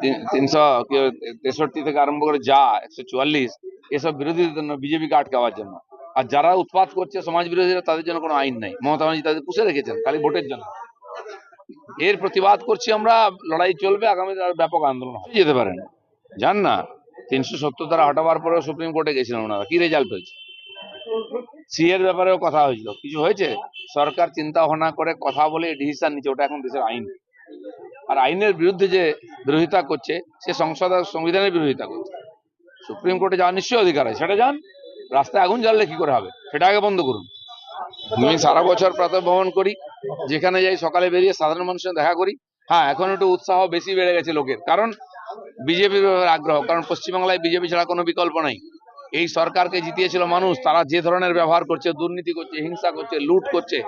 তিন- তিনশো তেষট্টি থেকে আরম্ভ করে যা, একশো চুয়াল্লিশ, এসব বিরোধীদের জন্য বিজেপিকে আটকাবার জন্য। আর যারা উৎপাত করছে সমাজ বিরোধীরা, তাদের জন্য কোনো আইন নাই। মমতা ব্যানার্জি তাদের পুষে রেখেছেন, খালি ভোটের জন্য। এর প্রতিবাদ করছি আমরা, লড়াই চলবে, আগামী ব্যাপক আন্দোলন হবে। যেতে পারেন জান না, তিনশো সত্তর দ্বারা হটাবার পরেও সুপ্রিম কোর্টে গেছিলেন ওনারা। কি রেজাল্ট হয়েছে? সি এর ব্যাপারেও কথা হয়েছিল। কিছু হয়েছে? সরকার চিন্তা ভাবনা করে কথা বলে ডিসিশন নিচ্ছে, ওটা এখন দেশের আইন। আর আইনের বিরুদ্ধে যে বিরোধিতা করছে, সে সংসদ আর সংবিধানের বিরোধিতা করছে। সুপ্রিম কোর্টে যাওয়ার নিশ্চয়ই অধিকার আছে। সেটা যান, রাস্তায় আগুন জ্বাললে কি করে হবে? সেটা আগে বন্ধ করুন। আমি সারা বছর প্রাতঃ ভ্রমণ করি, যেখানে যাই সকালে বেরিয়ে সাধারণ মানুষের দেখা করি। হ্যাঁ এখন একটু উৎসাহ বেশি বেড়ে গেছে লোকের। কারণ বিজেপির আগ্রহ, কারণ পশ্চিমবাংলায় বিজেপি ছাড়া কোনো বিকল্প নাই। এই সরকারকে জিতিয়েছিল মানুষ, তারা যে ধরনের ব্যবহার করছে, দুর্নীতি করছে, হিংসা করছে, লুট করছে,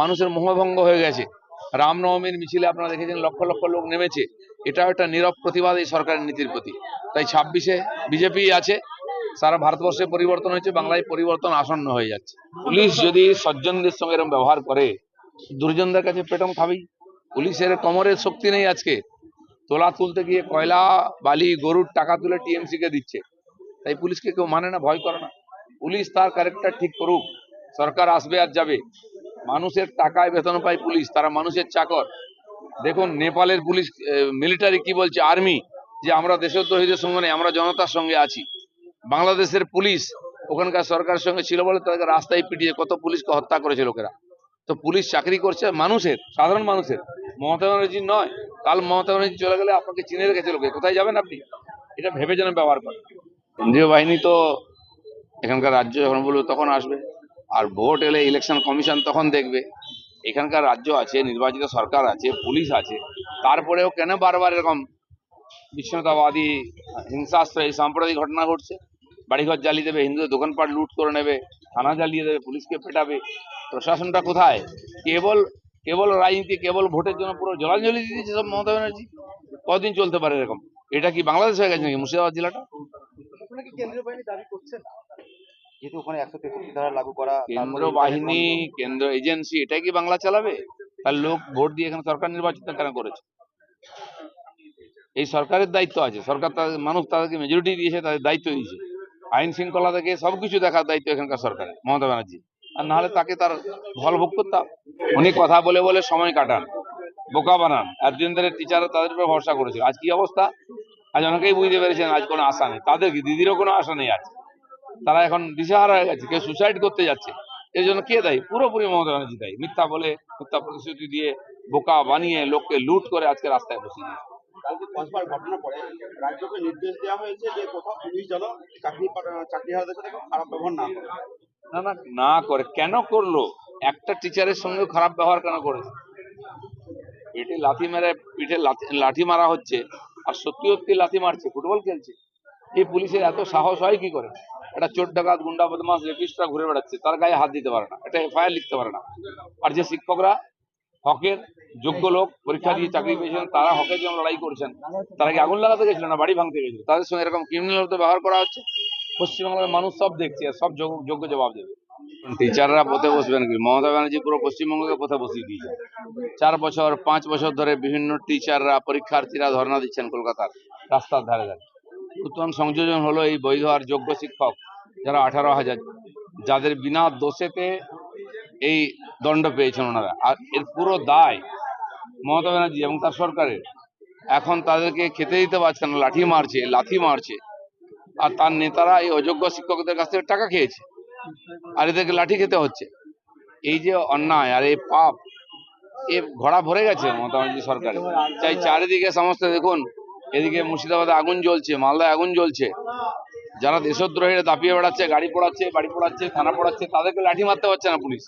মানুষের মোহভঙ্গ হয়ে গেছে। রামনবমীর মিছিলে আপনারা দেখেছেন লক্ষ লক্ষ লোক নেমেছে। এটাও একটা নীরব প্রতিবাদ এই সরকারের নীতির প্রতি। তাই ছাব্বিশে বিজেপি আছে, সারা ভারতবর্ষে পরিবর্তন হয়েছে, বাংলায় পরিবর্তন আসন্ন হয়ে যাচ্ছে। পুলিশ যদি সজ্জনদের সঙ্গে এরকম ব্যবহার করে, দুর্জনদের কাছে পেটম খাবেই। পুলিশের কোমরের শক্তি নেই আজকে। তোলা তুলতে গিয়ে কয়লা, বালি, গরুর টাকা তুলে টিএমসি কে দিচ্ছে। তাই পুলিশকে কেউ মানে না, ভয় করে না। পুলিশ তার ক্যারেক্টার ঠিক করুক। সরকার আসবে আর যাবে। মানুষের টাকায় বেতন পায় পুলিশ, তারা মানুষের চাকর। দেখুন, নেপালের পুলিশ মিলিটারি কি বলছে? আর্মি যে আমরা দেশদ্রোহীদের সঙ্গে নেই আমরা জনতার সঙ্গে আছি। বাংলাদেশের পুলিশ ওখানকার সরকারের সঙ্গে ছিল বলে তাদেরকে রাস্তায় পিটিয়ে কত পুলিশকে হত্যা করেছে লোকেরা। তো পুলিশ চাকরি করছে মানুষের, সাধারণ মানুষের। মমতা ব্যানার্জি নয়। কাল মমতা ব্যানার্জি চলে গেলে আপনাকে চিনে রেখেছে লোকে। কোথায় যাবেন আপনি? এটা ভেবে যেন ব্যবহার করেন। কেন্দ্রীয় বাহিনী তো এখানকার রাজ্য যখন বলবে তখন আসবে। আর ভোট এলে ইলেকশন কমিশন তখন দেখবে। এখানকার রাজ্য আছে, নির্বাচিত সরকার আছে, পুলিশ আছে। তারপরেও কেন বারবার এরকম বিচ্ছিন্নতাবাদী, হিংসাস্ত্র এই সাম্প্রদায়িক ঘটনা ঘটছে? বাড়িঘর জ্বালিয়ে দেবে, হিন্দুদের দোকানপাট লুট করে নেবে, থানা জ্বালিয়ে দেবে, পুলিশকে পেটাবে। প্রশাসনটা কোথায়? কেবল কেবল রাজনীতি, কেবল ভোটের জন্য পুরো জলাঞ্জলি দিয়ে দিয়েছে সব মমতা ব্যানার্জি? কদিন চলতে পারে এরকম? এটা কি বাংলাদেশ হয়ে গেছে নাকি মুর্শিদাবাদ জেলাটা? কেন্দ্রীয় বাহিনী দাবি করছেন যেহেতু ওখানে একশো তেষট্টি ধারা লাগু করা কেন্দ্র বাহিনী কেন্দ্র এজেন্সি এটাই কি বাংলা চালাবে? তার লোক ভোট দিয়ে এখানে সরকার নির্বাচিত কেন করেছে? এই সরকারের দায়িত্ব আছে। সরকার তাদের মানুষ তাদেরকে মেজরিটি দিয়েছে তাদের দায়িত্ব দিয়েছে। আইন শৃঙ্খলা থেকে সবকিছু দেখার দায়িত্ব এখানকার সরকারের মমতা ব্যানার্জি। আর নাহলে তাকে তার ফল ভোগ করতাম উনি কথা বলে বলে সময় কাটান বোকা বানান। এতদিন ধরে টিচাররা তাদের উপর ভরসা করেছিল। আজ কি অবস্থা? আজ অনেকেই বুঝতে পেরেছেন আজ কোনো আশা নেই। তাদের কি দিদিরও কোনো আশা নেই আজ? তারা এখন দিশেহারা হয়ে গেছে কেউ সুসাইড করতে যাচ্ছে। এর জন্য কে দায়ী? পুরোপুরি মমতা ব্যানার্জি দায়ী। মিথ্যা বলে মিথ্যা প্রতিশ্রুতি দিয়ে বোকা বানিয়ে লোককে লুট করে আজকে রাস্তায় বসিয়ে দিয়েছে। কালকে কসবার ঘটনা পরে রাজ্যকে নির্দেশ দেওয়া হয়েছে যে কোথাও পুলিশ যেন চাকরি পা- চাকরিহারাদের সাথে খারাপ ব্যবহার না করে। না না না করে। কেন করল? একটা টিচারের সঙ্গে খারাপ ব্যবহার কেন করেছে? পেটে লাথি মেরে পিঠে লাথি- লাঠি মারা হচ্ছে। আর সত্যি সত্যি লাথি মারছে। ফুটবল খেলছে। এই পুলিশের এত সাহস হয় কি করে? একটা চোর ডাকাত, গুন্ডা বদমাস রেপিস্টরা ঘুরে বেড়াচ্ছে। তার গায়ে হাত দিতে পারে না। এটা এফআইআর লিখতে পারে না। আর যে শিক্ষকরা, হকের যোগ্য লোক, পরীক্ষা দিয়ে চাকরি পেয়েছেন, তারা হকের জন্য লড়াই করছেন। তারা কি আগুন লাগাতে গেছিল না, বাড়ি ভাঙতে গেছিল? তাদের সঙ্গে এরকম ক্রিমিনাল তো ব্যবহার করা হচ্ছে? পশ্চিমবাংলার মানুষ সব দেখছে, আর সব যোগ্য যোগ্য জবাব দেবে। টিচাররা পথে বসবেন কি? মমতা ব্যানার্জি পুরো পশ্চিমবঙ্গকে পথে বসিয়ে দিয়েছে চার বছর, পাঁচ বছর ধরে বিভিন্ন টিচাররা, পরীক্ষার্থীরা ধর্ণা দিচ্ছেন কলকাতার রাস্তার ধারে ধারে। নতুন সংযোজন হলো এই বৈধ আর যোগ্য শিক্ষক, যারা আঠারো হাজার, যাদের বিনা দোষেতে এই দণ্ড পেয়েছেন ওনারা। আর এর পুরো দায় মমতা ব্যানার্জি এবং তার সরকারের। এখন তাদেরকে খেতে দিতে পারছে না, লাঠি মারছে, লাথি মারছে। আর তার নেতারা এই অযোগ্য শিক্ষকদের কাছ থেকে টাকা খেয়েছে। আর এদেরকে লাঠি খেতে হচ্ছে। এই যে অন্যায় আর এই পাপ, এ ঘোড়া ভরে গেছে মমতা ব্যানার্জি সরকারের। চাই চারিদিকে সমস্ত দেখুন এদিকে মুর্শিদাবাদে আগুন জ্বলছে, মালদায় আগুন জ্বলছে। যারা দেশদ্রোহীরা দাপিয়ে বেড়াচ্ছে, গাড়ি পোড়াচ্ছে, বাড়ি পোড়াচ্ছে, থানা পোড়াচ্ছে, তাদেরকে লাঠি মারতে পারছে না পুলিশ।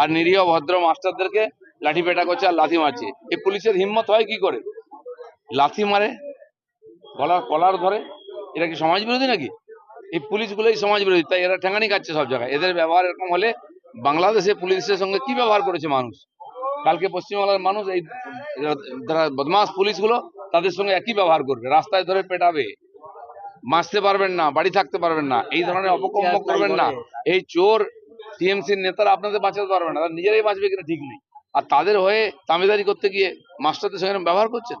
আর নিরীহ ভদ্র মাস্টারদেরকে লাঠি পেটা করছে আর লাথি মারছে। এই পুলিশের হিম্মত হয় কি করে? লাথি মারে, গলার কলার ধরে এরা কি সমাজ বিরোধী নাকি? এই পুলিশগুলোই সমাজ বিরোধী তাই এরা ঠেঙানি কাটছে সব জায়গায়। এদের ব্যবহার এরকম হলে বাংলাদেশে পুলিশের সঙ্গে কি ব্যবহার করেছে মানুষ? কালকে পশ্চিমবাংলার মানুষ এই, যারা বদমাস পুলিশগুলো তাদের সঙ্গে একই ব্যবহার করবে রাস্তায় ধরে পেটাবে মাসতে পারবেন না বাড়ি থাকতে পারবেন না এই ধরনের অপকর্ম করবেন না। এই চোর টিএমসির নেতারা আপনাদের বাঁচাতে পারবে না তারা নিজেরাই বাঁচবে কিনা ঠিক নেই। আর তাদের হয়ে তামেদারি করতে গিয়ে মাস্টারদের সঙ্গে ব্যবহার করছেন?